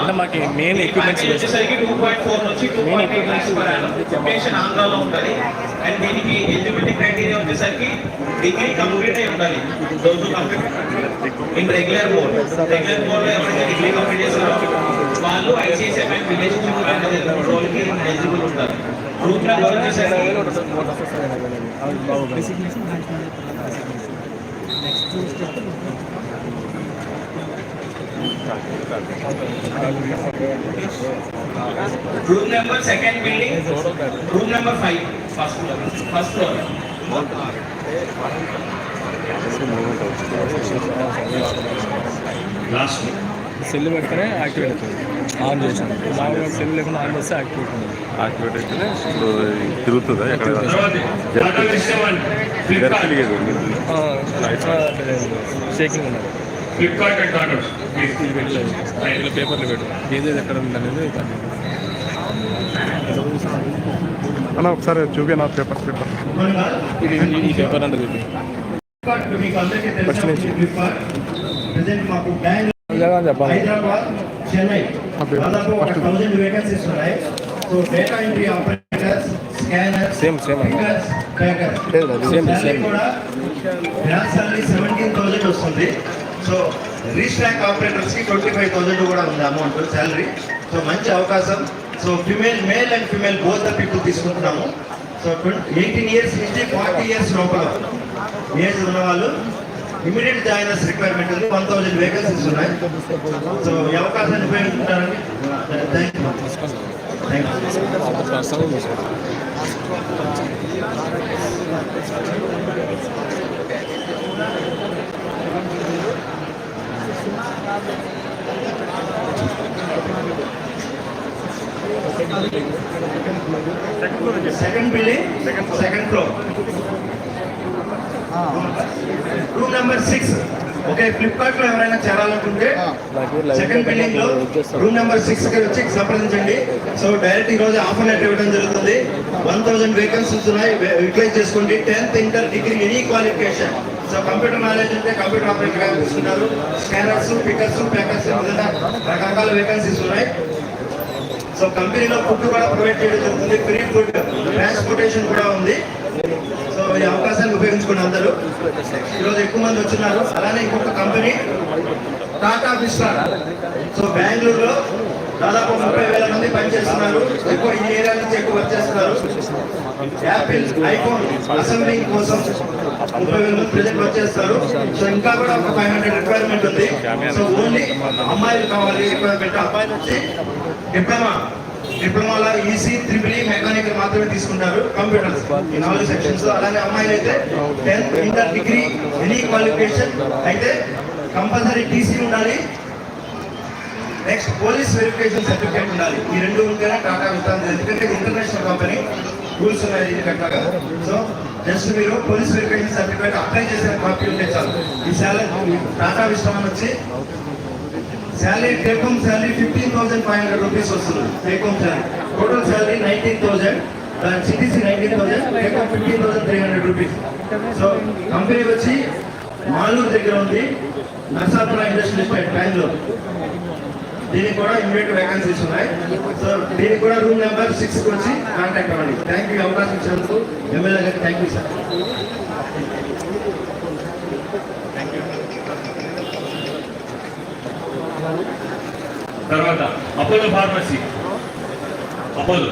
అంటే మాకు main equipments వచ్చేసరికి ఆంధ్రాలో అండ్ దీనికి ఎలిజిబిలిటీ క్రైటీరియా డిగ్రీ కంప్లీట్ అయి ఉండాలి. రోజు complete in regular board regular board ఎవరైతే డిగ్రీ కంప్లీట్ చేస్తారో వాళ్ళు రోల్కి ఎలిజిబుల్ ఉంటారు. గ్రూప్ నెంబర్ వచ్చేసరికి room number second building room number five first floor first floor last cell పెడితేనే యాక్టివేట్ అవుతుంది ఆన్ చేసాను మామూలుగా సెల్ లేకుండా ఆన్ చేస్తే యాక్టివేట్ ఉంది యాక్టివేట్ అయితేనే ఇప్పుడు తిరుగుతుందా ఎక్కడ టాటా విస్టమన్ ఫ్లిప్కార్ట్ తెలియదు షేకింగ్ ఉన్నది ఫ్లిప్కార్ట్ అండ్ పేపర్లు పెట్టు. ఏదేది ఎక్కడ ఉంది అనేది దాన్ని. అన్న ఒకసారి చూపి నా పేపర్ పేపర్. ఇది ఈ పేపర్ అంటే చూపి. ఫస్ట్ తెలుసు నుంచి. ఫ్లిప్కార్ట్ ప్రజెంట్ మాకు బెంగళూరు ఇలాగా చెప్పాలి. హైదరాబాద్ చెన్నై. అదే. దాదాపు ఒక థౌసండ్ వేకెన్సీస్ ఉన్నాయి. So data entry operators scanners Same, same. అన్న. ప్యాకర్ లేదు, అది same, same. కూడా గ్రాస్ సాలరీ సెవెంటీన్ థౌసండ్ వస్తుంది. సో రీస్టాక్ ఆపరేటర్స్కి ట్వంటీ ఫైవ్ థౌసండ్ కూడా ఉంది అమౌంట్ శాలరీ సో మంచి అవకాశం. So female male and female both the people తీసుకుంటున్నాము. సో ఎయిటీన్ ఇయర్స్ నుంచి ఫార్టీ ఇయర్స్ లోపల ఏజ్ ఉన్న వాళ్ళు ఇమీడియట్ జాయినర్స్ రిక్వైర్మెంట్ ఉంది. వన్ థౌసండ్ వేకెన్సీస్ ఉన్నాయి సో ఈ అవకాశాన్ని ఉపయోగించుకుంటారని thank you thank you second building second floor room number six okay ఫ్లిప్కార్ట్లో ఎవరైనా చేరాలనుకుంటే సెకండ్ బిల్డింగ్లో రూమ్ నెంబర్ సిక్స్కి వచ్చి సంప్రదించండి. సో డైరెక్ట్ ఈ రోజు ఆఫర్ లెటర్ ఇవ్వడం జరుగుతుంది. వన్ థౌసండ్ వేకెన్సీస్ ఉన్నాయి యూటిలైజ్ చేసుకోండి. Tenth inter degree any qualification so computer knowledge ఉంటే కంప్యూటర్ ఆపరేటర్గా తీసుకున్నారు స్కానర్స్ పికర్స్ ప్యాకర్స్ రకరకాల వేకెన్సీస్ ఉన్నాయి. సో కంపెనీలో ఫుడ్ కూడా ప్రొవైడ్ చేయడం జరుగుతుంది. ఫ్రీ ఫుడ్ ట్రాన్స్పోర్టేషన్ కూడా ఉంది. సో ఈ అవకాశాన్ని ఉపయోగించుకుని అందరూ. ఈరోజు ఎక్కువ మంది వచ్చినారు. అలానే ఇంకొక కంపెనీ టాటా విస్టా సో బెంగళూరులో దాదాపు ముప్పై వేల మంది పనిచేస్తున్నారు. ఎక్కువ ఈ ఏరియా నుంచి ఎక్కువ వచ్చేస్తున్నారు. యాపిల్ ఐఫోన్ అసెంబ్లింగ్ కోసం ముప్పై వేల మంది ప్రజలు వచ్చేస్తారు చేస్తారు. సో ఇంకా కూడా ఒక ఫైవ్ హండ్రెడ్ రిక్వైర్మెంట్ ఉంది. సో ఓన్లీ అమ్మాయిలు కావాలి రిక్వైర్మెంట్ అబ్బాయిలు వచ్చి డిప్లొమా డిప్లొమాలో ఈసీ త్రిబుల్ మెకానికల్ మాత్రమే తీసుకుంటారు కంప్యూటర్స్ ఈ నాలుగు సెక్షన్స్ అలానే అమ్మాయిలు అయితే tenth inter degree any qualification అయితే కంపల్సరీ టీసీ ఉండాలి. నెక్స్ట్ పోలీస్ వెరిఫికేషన్ సర్టిఫికేట్ ఉండాలి. ఈ రెండు ఉంటేనే టాటా ఇస్తుంది ఎందుకంటే ఇంటర్నేషనల్ కంపెనీ రూల్స్ ఉన్నాయి ఇది సో జస్ట్ మీరు పోలీస్ వెరిఫికేషన్ సర్టిఫికేట్ అప్లై చేసిన కాపీ ఉంటే చాలు. ఈ శాలరీ టాటా విశ్వం వచ్చి salary take home salary fifteen thousand five hundred rupees వస్తుంది take home salary. Total salary nineteen thousand CTC nineteen thousand take home fifteen thousand three hundred rupees. So company వచ్చి మాలూరు దగ్గర ఉంది నర్సాపురా industrial estate Bengaluru. దీనికి కూడా immediate vacancies ఉన్నాయి. So దీనికి కూడా room number six వచ్చి కాంటాక్ట్ అవ్వండి. థ్యాంక్ యూ అవకాశం ఇచ్చినందుకు ఎమ్మెల్యే గారికి థ్యాంక్ యూ సార్ తర్వాత అపోలో ఫార్మసీ అపోలో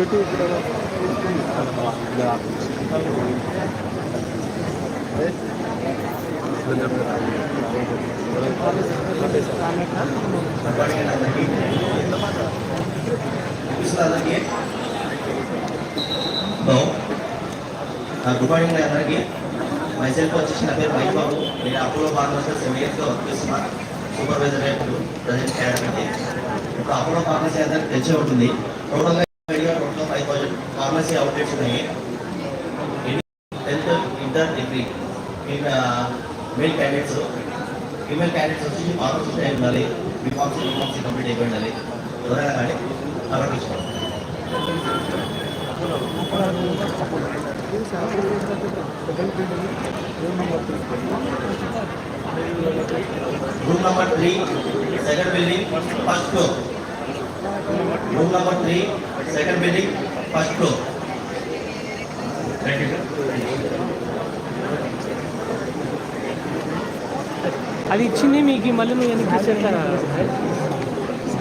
అందరికీ హలో గుడ్ మార్నింగ్ అందరికీ మైసెల్ఫ్ వచ్చేసి నా పేరు మైక్ బాబు నేను అపోలో ఫార్మసీ సెవెన్ ఇయర్స్గా వర్క్ చేస్తున్నా సూపర్వైజర్ ప్రజెంట్ చేయడానికి ఒక అపోలో ఫార్మసీ అందరికి తెచ్చే ఉంటుంది. టోటల్గా థౌసండ్ ఫార్మసీ అవుట్లెట్స్ ఉన్నాయి tenth inter degree male candidates female candidates వచ్చి ఫార్మసీ ఉండాలి B pharmacy B pharmacy complete అయిపోయి ఉండాలి ఎవరైనా కానీ అలా తీసుకోండి room number three second building first floor room number three second building First floor thank you sir అది ఇచ్చింది మీకు మళ్ళీ నువ్వు ఎందుకు ఇచ్చేస్తారా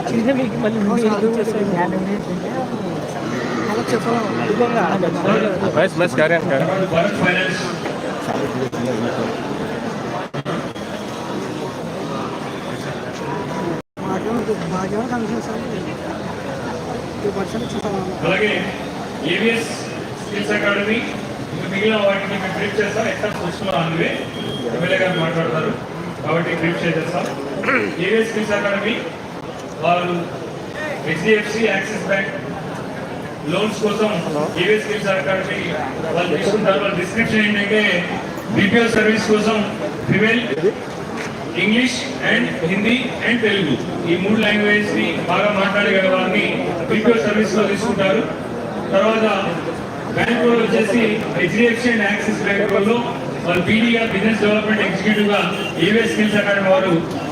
ఇచ్చిందే మీకు మళ్ళీ నువ్వు ఎందుకు ఇచ్చేస్తావు? ఇదిగోగా. Bus bus carry carry Bharat finance అలాగే ఏవిఎస్ స్కిల్స్ అకాడమీ ఇంకా మిగిలిన వాటిని మేము బ్రీఫ్ చేస్తాం. ఎక్కడ చూస్తున్నాం అందువే ఎమ్మెల్యే గారు మాట్లాడతారు. కాబట్టి బ్రీఫ్ చేసేస్తాం. ఏవిఎస్ స్కిల్స్ అకాడమీ వాళ్ళు హెచ్డిఎఫ్సి యాక్సిస్ బ్యాంక్ లోన్స్ కోసం ఏవిఎస్ స్కిల్స్ అకాడమీ వాళ్ళు తీసుకుంటారు. వాళ్ళ డిస్క్రిప్షన్ ఏంటంటే బీపీఎల్ సర్వీస్ కోసం female English and Hindi and Telugu ఈ మూడు లాంగ్వేజ్ని బాగా మాట్లాడగల వారిని బీపీఓ సర్వీస్లో తీసుకుంటారు. తర్వాత బ్యాంక్లో వచ్చేసి హెచ్డిఎఫ్సి అండ్ యాక్సిస్ బ్యాంక్ వాళ్ళు వాళ్ళు బీడీగా బిజినెస్ డెవలప్మెంట్ ఎగ్జిక్యూటివ్గా ఏవే స్కిల్స్ అకాడమీ వారు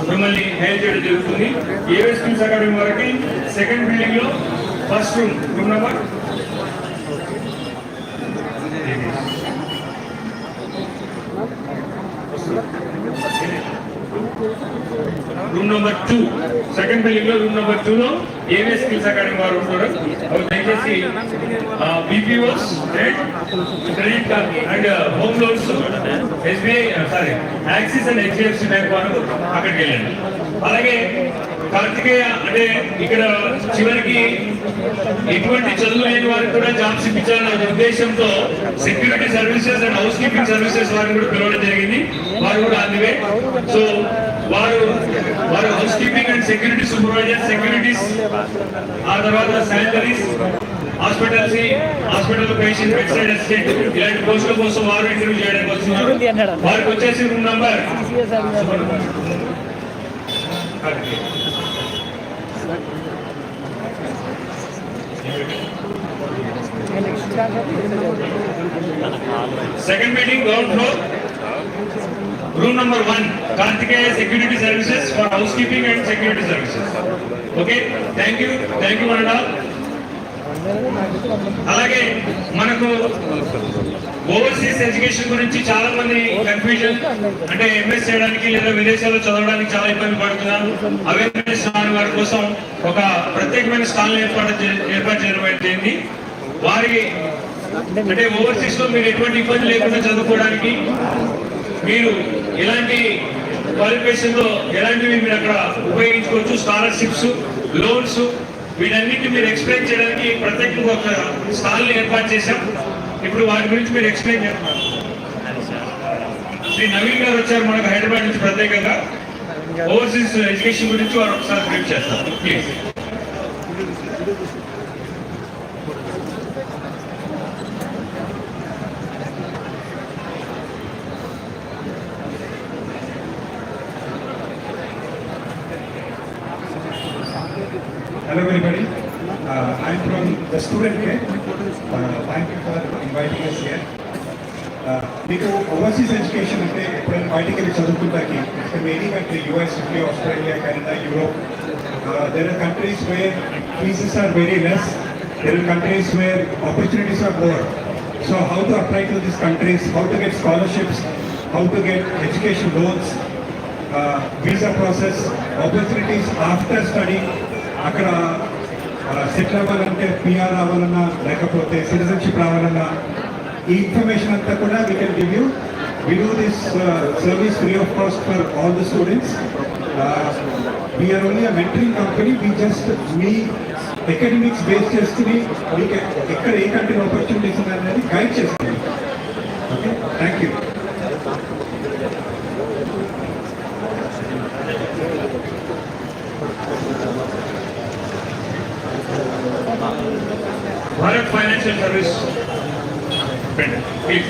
మిమ్మల్ని హైర్ చేయడం జరుగుతుంది. ఏవే స్కిల్స్ అకాడమీ వారికి సెకండ్ బిల్డింగ్లో first room room number room number two second బిల్డింగ్లో రూమ్ నెంబర్ టూ లో ఏవే స్కిల్స్ అకాడమీ వారు ఉంటారు. అవి దయచేసి BPOs credit card and home loans SBI sorry Axis and HDFC bank వారు అక్కడికి వెళ్ళండి. అలాగే కార్తికేయ అంటే ఇక్కడ చివరికి ఎటువంటి చదువు లేని వారికి కూడా జాబ్స్ ఇప్పించాలనే ఉద్దేశంతో security services and housekeeping services వారిని కూడా పిలవడం జరిగింది. వారు కూడా అందువే. సో వారు వారు housekeeping and security supervisor securities ఆ తర్వాత sanitaries hospitals hospital patient bedside assistant ఇలాంటి పోస్టుల కోసం వారు ఇంటర్వ్యూ చేయడానికి వస్తున్నారు. వారికి వచ్చేసి రూమ్ నంబర్ TCS అడిగారు. Next chance second meeting ground floor room number one Karthikeya security services for housekeeping and security services okay thank you thank you అన్నా అలాగే మనకు ఓవర్సీస్ ఎడ్యుకేషన్ గురించి చాలా మంది కన్ఫ్యూజన్ అంటే ఎంఎస్ చేయడానికి లేదా విదేశాల్లో చదవడానికి చాలా ఇబ్బంది పడుతున్నారు. అవేర్నెస్ రాని వారి కోసం ఒక ప్రత్యేకమైన స్టాల్ ఏర్పాటు ఏర్పాటు చేయడం జరిగింది. వారికి అంటే ఓవర్సీస్లో మీరు ఎటువంటి ఇబ్బంది లేకుండా చదువుకోవడానికి మీరు ఎలాంటి క్వాలిఫికేషన్లో ఎలాంటివి మీరు అక్కడ ఉపయోగించుకోవచ్చు? స్కాలర్షిప్స్ లోన్స్ వీటన్నిటి మీరు ఎక్స్ప్లెయిన్ చేయడానికి ప్రత్యేక ఒక స్టాల్ ఏర్పాటు చేశాం. ఇప్పుడు వాటి గురించి మీరు ఎక్స్ప్లెయిన్ చేస్తున్నారు. శ్రీ నవీన్ గారు వచ్చారు మనకు హైదరాబాద్ నుంచి ప్రత్యేకంగా. ఓవర్సీస్ ఎడ్యుకేషన్ గురించి వారు ఒకసారి బ్రీఫ్ చేస్తారు. Please everybody, uh, I'm from the student care. Uh, thank you for inviting us here. మీకు ఓవర్సీస్ ఎడ్యుకేషన్ అంటే ఎప్పుడైనా బయటికి వెళ్ళి చదువుకుంటాకి main country US UK Australia Canada Europe there are countries where fees are very less there are countries where opportunities are more so how to apply to this countries how to get scholarships how to get education loans visa process opportunities after study అక్కడ set అవ్వాలంటే PR రావాలన్నా లేకపోతే citizenship రావాలన్నా ఈ information అంతా కూడా we can give you we do this service free of cost for all the students we are only a mentoring company we just me academics base చేసుకుని మీకు ఎక్కడ ఏ కంట్రీ ఆపర్చునిటీస్ ఉన్నాయనేది గైడ్ చేస్తుంది okay thank you Bharat financial service please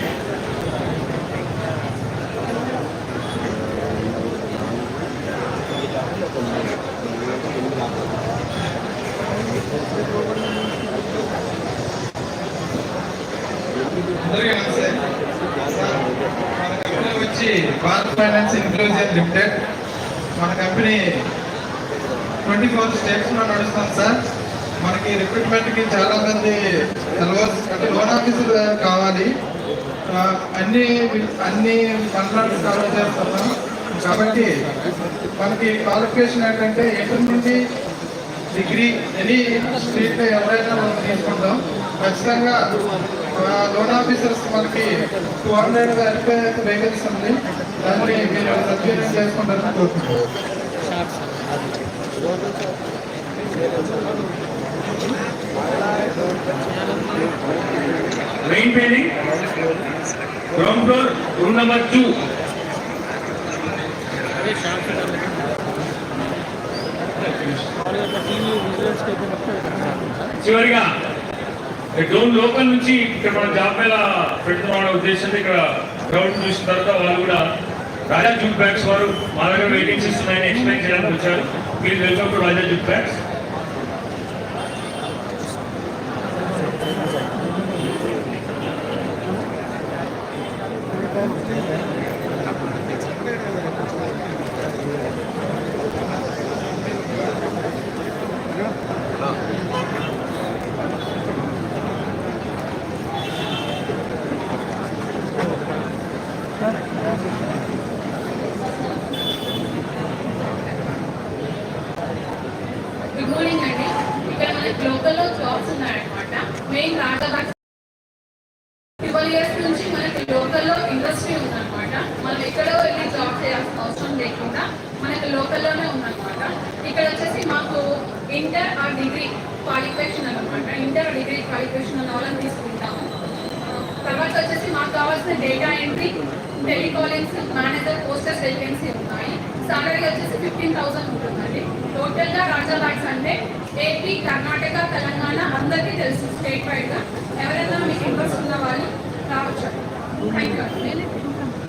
అందరికీ నమస్తే మన company వచ్చి భారత్ ఫైనాన్స్ ఇంక్లూజివ్ లిమిటెడ్ మన కంపెనీ ట్వంటీ ఫోర్ స్టేట్స్లో నడుస్తాం సార్. మనకి రిక్రూట్మెంట్కి చాలా మంది అంటే లోన్ ఆఫీసర్ కావాలి. అన్ని అన్ని కాంట్రాక్ట్స్ కవర్ చేస్తున్నాం కాబట్టి మనకి క్వాలిఫికేషన్ ఏంటంటే ఇంటర్ నుండి డిగ్రీ ఎనీ స్ట్రీట్లో ఎవరైనా మనం తీసుకుంటాం. ఖచ్చితంగా లోన్ ఆఫీసర్స్ మనకి టూ హండ్రెడ్ వెరిఫై వేకెన్సీ ఉంది. దాన్ని మీరు సద్వినియోగం చేసుకుంటారని కోరుకుంటున్నాను main building ground floor room number two అదే చివరిగా డోన్ లోకల్ నుంచి ఇక్కడ మన జాబ్ మీద పెడుతున్నాం ఉద్దేశంతో ఇక్కడ గ్రౌండ్ చూసిన తర్వాత వాళ్ళు కూడా రాజా జూట్ బ్యాగ్స్ వారు మా దగ్గర వేకెన్సీస్ ఉన్నాయని ఎక్స్ప్లెయిన్ చేయడానికి వచ్చారు. Please welcome to Raja jute bags good morning అండి ఇక్కడ మనకి లోకల్లో జాబ్స్ ఉన్నాయన్నమాట మెయిన్ రాజాబాగ్ ట్వెల్వ్ ఇయర్స్ నుంచి మనకి లోకల్లో ఇండస్ట్రీ ఉందన్నమాట మనం ఎక్కడో వెళ్ళి జాబ్ చేయాల్సిన అవసరం లేకుండా మనకి లోకల్లోనే ఉందన్నమాట. ఇక్కడ వచ్చేసి మాకు ఇంటర్ ఆ డిగ్రీ క్వాలిఫికేషన్ అనమాట ఇంటర్ డిగ్రీ క్వాలిఫికేషన్ ఉన్న వాళ్ళని తీసుకుంటాము. తర్వాత వచ్చేసి మాకు కావాల్సిన data entry telecallings manager posters vacancy ఉన్నాయి. సాలరీ వచ్చేసి ఫిఫ్టీన్ థౌసండ్ ఉంటుందండి. టోటల్గా రాజా బ్యాగ్స్ అంటే ఏపీ కర్ణాటక తెలంగాణ అందరికీ తెలుసు స్టేట్ వైడ్గా ఎవరైనా మీకు ఇంట్రెస్ట్ ఉన్న వాళ్ళు రావచ్చు. Thank you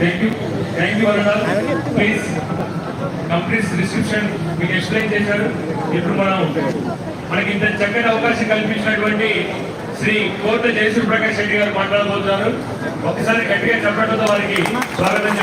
thank you thank you Aruna please complete రిస్క్రిప్షన్ మీకు ఎక్స్ప్లెయిన్ చేశారు. ఇప్పుడు మనం మనకి ఇంత చక్కటి అవకాశం కల్పించినటువంటి శ్రీ కోట జయసూర్ ప్రకాష్ రెడ్డి గారు మాట్లాడబోతున్నారు. ఒకసారి గట్టిగా చెప్పడంతో వారికి స్వాగతం